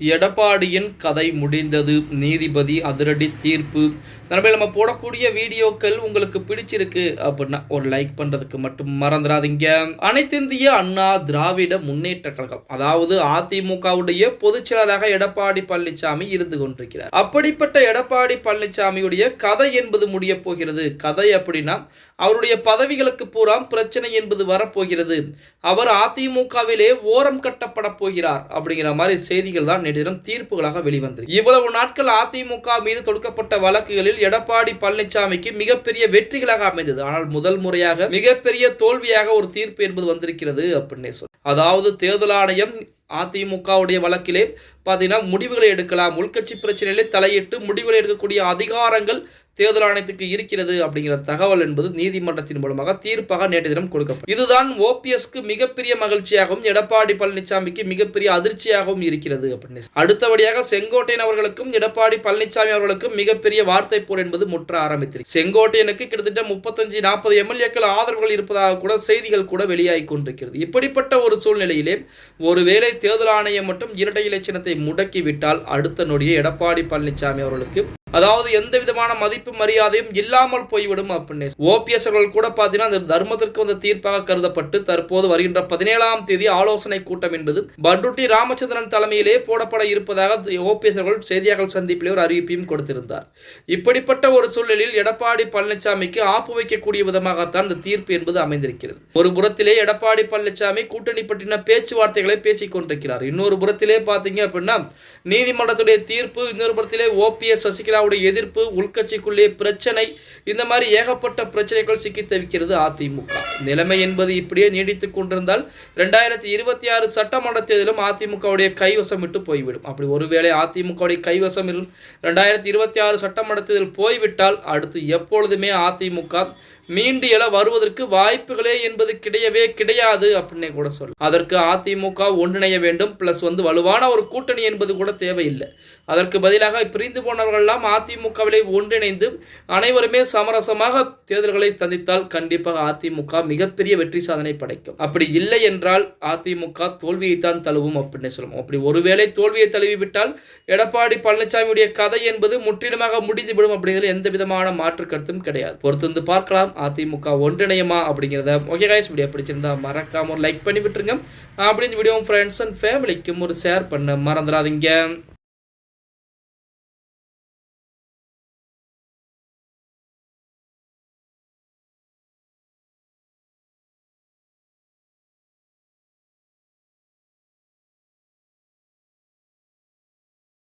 எடப்பாடியின் கதை முடிந்தது. நீதிபதி அதிரடி தீர்ப்பு. நம்ம நம்ம போடக்கூடிய வீடியோக்கள் உங்களுக்கு பிடிச்சிருக்கு அப்படின்னா ஒரு லைக் பண்றதுக்கு மட்டும் மறந்துடாதீங்க. அனைத்திந்திய அண்ணா திராவிட முன்னேற்ற கழகம் அதாவது அதிமுகவுடைய பொதுச்செயலாளராக எடப்பாடி பழனிசாமி இருந்து கொண்டிருக்கிறார். அப்படிப்பட்ட எடப்பாடி பழனிசாமியுடைய கதை என்பது முடிய போகிறது. கதை அப்படின்னா அவருடைய பதவிகளுக்கு பூரா பிரச்சனை என்பது வரப்போகிறது. அவர் அதிமுகவிலே ஓரம் கட்டப்பட போகிறார் அப்படிங்கிற மாதிரி செய்திகள் தான் நேற்று தீர்ப்புகளாக வெளிவந்தது இவ்வளவு நாட்கள் அதிமுக மீது தொடுக்கப்பட்ட வழக்குகளில் எடப்பாடி பழனிசாமிக்கு மிகப்பெரிய வெற்றிகளாக அமைந்தது. ஆனால் முதல் முறையாக மிகப்பெரிய தோல்வியாக ஒரு தீர்ப்பு என்பது வந்திருக்கிறது அப்படின்னே சொல். அதாவது தேர்தல் ஆணையம் அதிமுகவுடைய வழக்கிலே பார்த்தீங்கன்னா முடிவுகளை எடுக்கலாம். உள்கட்சி பிரச்சனையிலே தலையிட்டு முடிவுகளை எடுக்கக்கூடிய அதிகாரங்கள் தேர்தல் ஆணையத்துக்கு இருக்கிறது அப்படிங்கிற தகவல் என்பது நீதிமன்றத்தின் மூலமாக தீர்ப்பாக நேற்று தினம் கொடுக்கப்படும் இதுதான் ஓபிஎஸ்க்கு மிகப்பெரிய மகிழ்ச்சியாகவும் எடப்பாடி பழனிசாமிக்கு மிகப்பெரிய அதிர்ச்சியாகவும் இருக்கிறது அப்படின்னு. அடுத்தபடியாக செங்கோட்டையன் அவர்களுக்கும் எடப்பாடி பழனிசாமி அவர்களுக்கும் மிகப்பெரிய வார்த்தை போர் என்பது முற்ற ஆரம்பித்திருக்கு செங்கோட்டையனுக்கு கிட்டத்தட்ட முப்பத்தஞ்சு நாற்பது எம்எல்ஏக்கள் ஆதரவுகள் இருப்பதாக கூட செய்திகள் கூட வெளியாகி கொண்டிருக்கிறது. இப்படிப்பட்ட ஒரு சூழ்நிலையிலே ஒருவேளை தேர்தல் ஆணையம் மட்டும் இரட்டை இலட்சணத்தை முடக்கிவிட்டால் அடுத்த நொடியே எடப்பாடி பழனிசாமி அவர்களுக்கு அதாவது எந்த விதமான மதிப்பு மரியாதையும் இல்லாமல் போய்விடும் அப்படின்னு ஓபிஎஸ் அவர்கள் கூட பார்த்தீங்கன்னா அந்த தர்மத்திற்கு வந்த தீர்ப்பாக கருதப்பட்டு தற்போது வருகின்ற பதினேழாம் தேதி ஆலோசனை கூட்டம் என்பது பண்டுட்டி ராமச்சந்திரன் தலைமையிலே போடப்பட இருப்பதாக ஓபிஎஸ் அவர்கள் செய்தியாளர் சந்திப்பிலே ஒரு அறிவிப்பையும் கொடுத்திருந்தார். இப்படிப்பட்ட ஒரு சூழலில் எடப்பாடி பழனிசாமிக்கு ஆப்பு வைக்கக்கூடிய விதமாகத்தான் இந்த தீர்ப்பு என்பது அமைந்திருக்கிறது. ஒரு புறத்திலே எடப்பாடி பழனிசாமி கூட்டணி பற்றின பேச்சுவார்த்தைகளை பேசிக் கொண்டிருக்கிறார். இன்னொரு புறத்திலே பார்த்தீங்க அப்படின்னா நீதிமன்றத்துடைய தீர்ப்பு இன்னொரு புறத்திலே ஓபிஎஸ் சசிகலாவுடைய எதிர்ப்பு உள்கட்சிக்குள்ளே பிரச்சனை இந்த மாதிரி ஏகப்பட்ட பிரச்சனைகள் சிக்கி தவிக்கிறது அதிமுக நிலைமை என்பது இப்படியே நீடித்துக் கொண்டிருந்தால் ரெண்டாயிரத்தி இருபத்தி ஆறு சட்டமன்ற தேர்தலும் அதிமுகவுடைய கைவசம் விட்டு போய்விடும். அப்படி ஒருவேளை அதிமுகவுடைய கைவசம் இரும் ரெண்டாயிரத்தி இருபத்தி ஆறு சட்டமன்ற தேர்தல் போய்விட்டால் அடுத்து எப்பொழுதுமே அதிமுக மீண்டு எழ வருவதற்கு வாய்ப்புகளே என்பது கிடையவே கிடையாது அப்படின்னே கூட சொல்ல. அதற்கு அதிமுக ஒன்றிணைய வேண்டும் பிளஸ் வந்து வலுவான ஒரு கூட்டணி என்பது கூட தேவையில்லை. அதற்கு பதிலாக பிரிந்து போனவர்கள்லாம் அதிமுகவிலே ஒன்றிணைந்து அனைவருமே சமரசமாக தேர்தல்களை சந்தித்தால் கண்டிப்பாக அதிமுக மிகப்பெரிய வெற்றி சாதனை படைக்கும். அப்படி இல்லை என்றால் அதிமுக தோல்வியைத்தான் தழுவும் அப்படின்னு சொல்லுவோம். அப்படி ஒருவேளை தோல்வியை தழுவி விட்டால் எடப்பாடி பழனிசாமியுடைய கதை என்பது முற்றிலுமாக முடிந்துவிடும் அப்படிங்கிறது எந்த விதமான மாற்று கருத்தும் கிடையாது. பொறுத்து வந்து பார்க்கலாம். அதிமுக ஒன்றிணையமா அப்படிங்கிறத ஓகே காய்ஸ் வீடியோ பிடிச்சிருந்தா மறக்காம ஒரு லைக் பண்ணி விட்டுருங்க. அப்படின்னு வீடியோ ஃப்ரெண்ட்ஸ் அண்ட் ஃபேமிலிக்கும் ஒரு ஷேர் பண்ண மறந்துடாதீங்க.